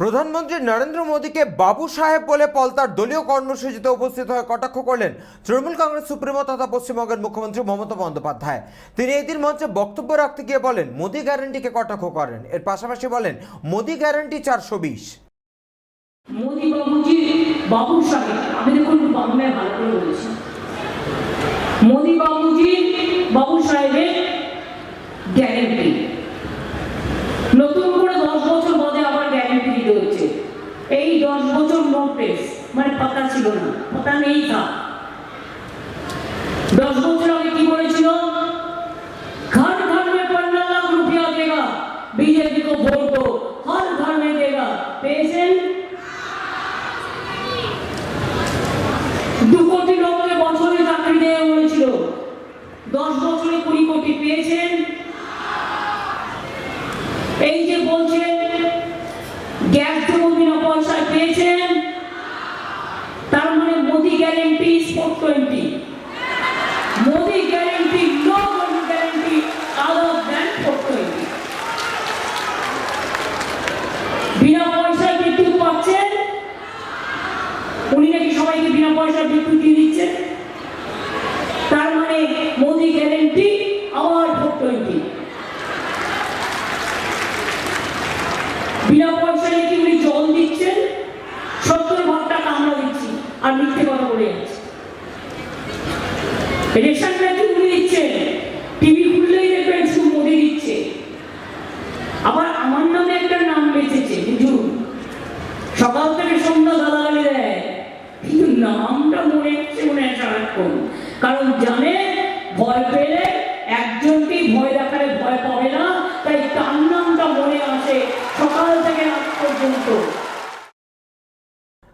প্রধানমন্ত্রী নরেন্দ্র মোদীকে বাবু সাহেব বলে পলতার দলীয় কর্মসূচিতে উপস্থিত হয়ে কটাক্ষ করলেন তৃণমূল কংগ্রেস সুপ্রিমো তথা পশ্চিমবঙ্গের মুখ্যমন্ত্রী মমতা বন্দ্যোপাধ্যায়। তিনি এদিন মঞ্চে বক্তব্য রাখতে গিয়ে বলেন, মোদী গ্যারান্টিকে কটাক্ষ করেন। এর পাশাপাশি বলেন, মোদী গ্যারান্টি চারশো বিশ। মোদি বাবুজি, বাবু সাহেব, আমি দেখুন বাংলায় ভালো করে বলছি। বাবুজি, বাবু সাহেবের এই দশ বছর নোটিস মানে পাতা ছিল না। পাতা নেই থাক দশ বছর আগে four twenty Modi guarantee no Modi guarantee other than four twenty বিনা পয়সায় উনি নাকি সবাইকে বিনা পয়সায় বিদ্যুৎ দিয়ে তার মানে মোদি গ্যারেন্টি আবার ফোর টোয়েন্টি বিনা পয়সায় নাকি উনি জল দিচ্ছেন? সত্তর ভাগ টাকা আমরা দিচ্ছি, আর মিথ্যে কথা বলে যাচ্ছি। রেশন নাকি উনি দিচ্ছেন টিভি খুললেই দেখবেন শুধু মোদি দিচ্ছে। আবার আমার নামে একটা নাম বেঁচেছে, বুঝুন। সকাল থেকে সন্ধ্যা গালাগালি দেয়। কিন্তু নামটা মনে হচ্ছে মনে হয় সারাক্ষণ কারণ জানে, ভয় পেলে একজনকেই ভয় দেখালে ভয় পাবে না, তাই তার নামটা মনে আসে সকাল থেকে রাত পর্যন্ত।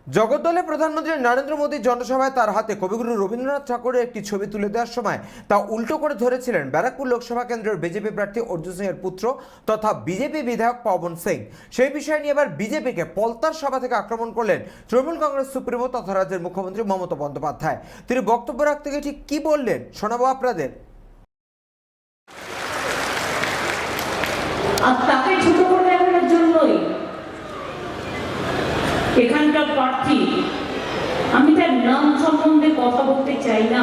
জগদ্দলে প্রধানমন্ত্রী নরেন্দ্র মোদী জনসভায় তার হাতে কবিগুরু রবীন্দ্রনাথ ঠাকুরের একটি ছবি তুলে দেওয়ার সময় তা উল্টো করে ধরেছিলেন ব্যারাকপুর লোকসভা কেন্দ্রের বিজেপি প্রার্থী অর্জুন সিংয়ের পুত্র তথা বিজেপি বিধায়ক পবন সিং। সেই বিষয় নিয়ে এবার বিজেপিকে পলতার সভা থেকে আক্রমণ করলেন তৃণমূল কংগ্রেস সুপ্রিমো তথা রাজ্যের মুখ্যমন্ত্রী মমতা বন্দ্যোপাধ্যায়। তিনি বক্তব্য রাখতে গিয়ে ঠিক কি বললেন শোনাবো আপনাদের। এখানকার প্রার্থী, আমি তার নাম সম্বন্ধে কথা বলতে চাই না।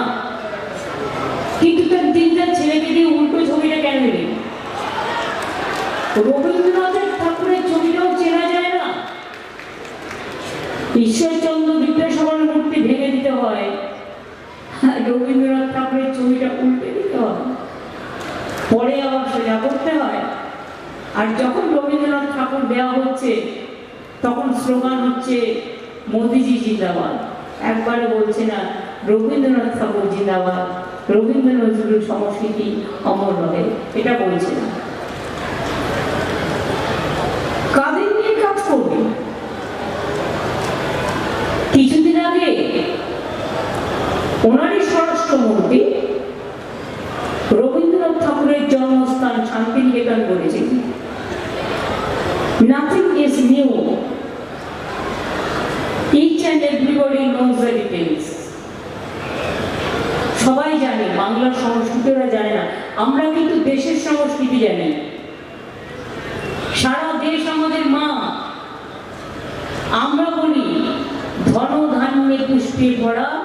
কিন্তু তার তিনটা ছেলেকে দিয়ে উল্টো ছবিটা কেন নিলেন রবীন্দ্রনাথের ঠাকুরের ছবিটাও চেনা যায় না। ঈশ্বরচন্দ্র বিদ্যাসাগরের মূর্তি ভেঙে দিতে হয়। রবীন্দ্রনাথ ঠাকুরের ছবিটা উল্টে দিতে হয়। পরে আবার সোজা করতে হয়। আর যখন রবীন্দ্রনাথ ঠাকুর দেওয়া হচ্ছে তখন স্লোগান হচ্ছে মোদিজি জিন্দাবাদ। একবারে বলছে না, রবীন্দ্রনাথ ঠাকুর জিন্দাবাদ রবীন্দ্র নজরুল সংস্কৃতি অমর রহে এটা বলছে না। কাদের নিয়ে কাজ করবে? কিছুদিন আগে ওনারই স্বরাষ্ট্রমন্ত্রী রবীন্দ্রনাথ ঠাকুরের জন্মস্থান শান্তিনিকেতন বলেছেন nothing is new everybody knows সবাই জানে, বাংলার সংস্কৃতিরা জানে না। আমরা কিন্তু দেশের সংস্কৃতি জানি। সারা দেশ আমাদের মা। আমরা বলি ধন ধান্যে পুষ্টি ভরা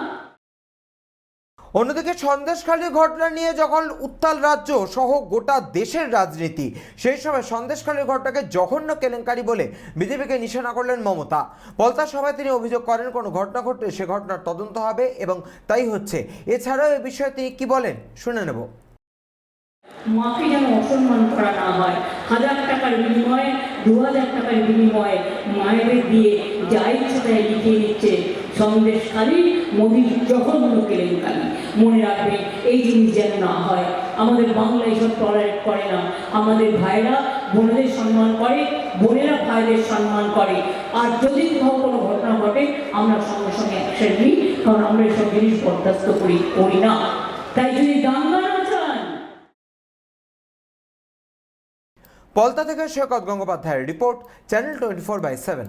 অন্যদিকে সন্দেশখালী ঘটনা নিয়ে যখন উত্তাল রাজ্য সহ গোটা দেশের রাজনীতি, সেই সময় সন্দেশখালীর ঘটনাকে জঘন্য কেলেঙ্কারি বলে বিজেপিকে নিশানা করলেন মমতা। পলতা সভায় তিনি অভিযোগ করেন, কোনো ঘটনা ঘটলে সে ঘটনার তদন্ত হবে এবং তাই হচ্ছে। এছাড়াও এ বিষয়ে তিনি কি বলেন, শুনে নেব। মাকে যেন অসম্মান করা না হয়। হাজার টাকার বিনিময়ে, দু হাজার টাকার বিনিময়ে মায়েদের দিয়ে যা ইচ্ছে তাই লিখিয়ে সন্দেশ খালি মোদির জঘন্য কেলেঙ্কারি। মনে রাখবে, এই জিনিস যেন না হয়। আমাদের বাংলা এইসব টলারেট করে না। আমাদের ভাইরা বোনদের সম্মান করে, বোনেরা ভাইদের সম্মান করে। আর যদি কোথাও কোনো ঘটনা ঘটে, আমরা সঙ্গে সঙ্গে অ্যাকশন নিই, কারণ আমরা এসব জিনিস বরদাস্ত করি করি না। তাই যদি দাঙ্গা পলতা থেকে সৈকত গঙ্গোপাধ্যায়ের report, channel twenty four by seven.